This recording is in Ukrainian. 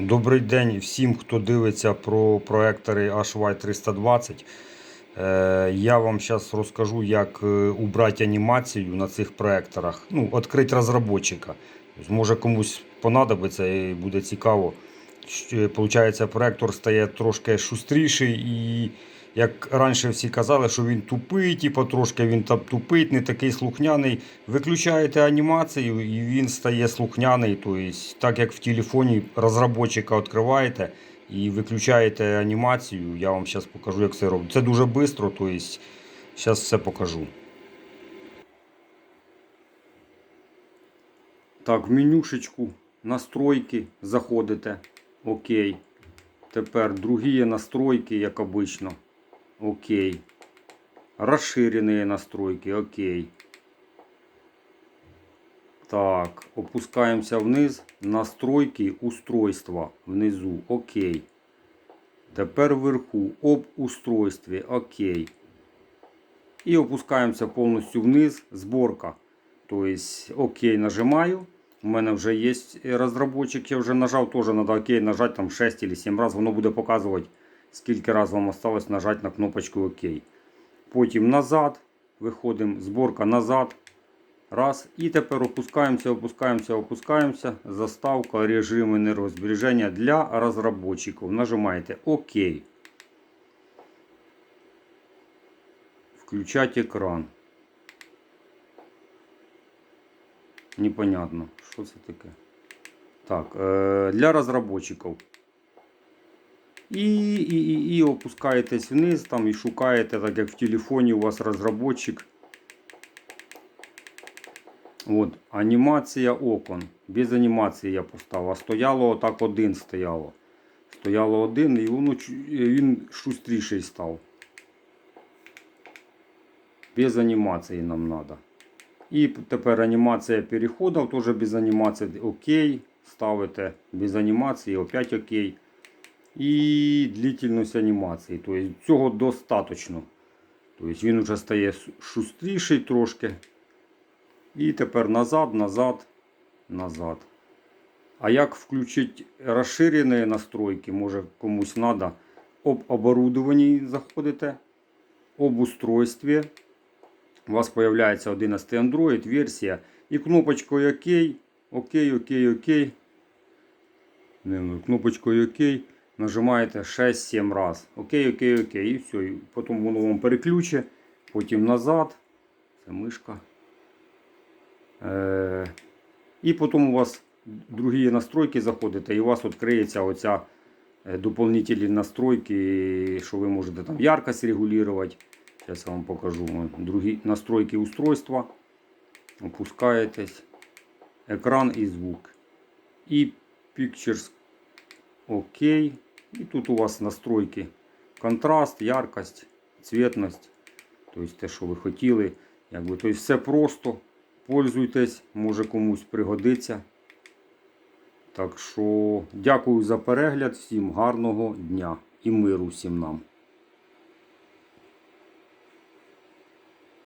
Добрий день всім, хто дивиться про проектори HY320. Е, Я вам зараз розкажу, як е, убрати анімацію на цих проекторах. Ну, відкрити розробника. Може комусь понадобиться і буде цікаво. Щ- Получається, проектор стає трошки шустріший і. Як раніше всі казали, що він тупий, типу трошки він там тупий, не такий слухняний. Виключаєте анімацію і він стає слухняний. Тобто, так як в телефоні розробника відкриваєте і виключаєте анімацію, я вам зараз покажу, як це робити. Це дуже швидко, тобто зараз все покажу. Так, в менюшечку настройки заходите. Окей. Тепер другі настройки, як обично. Окей. Расширенные настройки. Окей. Так, опускаемся вниз. Настройки устройства. Внизу. Окей. Тепер вверху. Об устройстві. Окей. І опускаємося повністю вниз. Зборка. Тобто, окей, нажимаю. У мене вже є розробочик, я вже нажав, теж треба окей нажати там 6 чи 7 разів. Воно буде показувати, скільки разів вам осталось нажати на кнопочку ОК. Потім назад. Виходимо, зборка назад. Раз. І тепер опускаємося, опускаємося, опускаємося. Заставка режим енергозбереження для розробників. Нажимаєте ОК. Включать екран. Непонятно, що це таке. Так, е, для розробників. І, і, і, і опускаєтесь вниз там і шукаєте, так як в телефоні у вас розробник. От, анімація окон. Без анімації я поставив. А стояло отак один стояло. Стояло один і воно, він шустріший став. Без анімації нам треба. І тепер анімація переходів, теж без анімації. Окей. Ставите без анімації, опять окей. І длительність анімації. Тобто цього достатньо. Тобто він вже стає шустріший трошки. І тепер назад, назад, назад. А як включити розширені настройки, може комусь треба. Об оборудованні заходите, об устройстві. У вас появляється 11 Android версія. І кнопочкою ОК, ОК, ОК, ОК. Ну, кнопочкою ОК. Нажимаєте 6-7 раз. ОК, ОК, ОК. І все. І потім воно вам переключить. Потім назад. Це мишка. Е, і потім у вас другі настройки заходите, і у вас відкриється оця е, дополнительні настройки, що ви можете там яркость регулювати. Зараз я вам покажу. Другі настройки устройства. Опускаєтесь. Екран і звук. І Pictures ОК. І тут у вас настройки. Контраст, яркость, цветність. Тобто те, що ви хотіли. Якби, тобто все просто. Пользуйтесь, може комусь пригодиться. Так що дякую за перегляд, всім гарного дня і миру всім нам.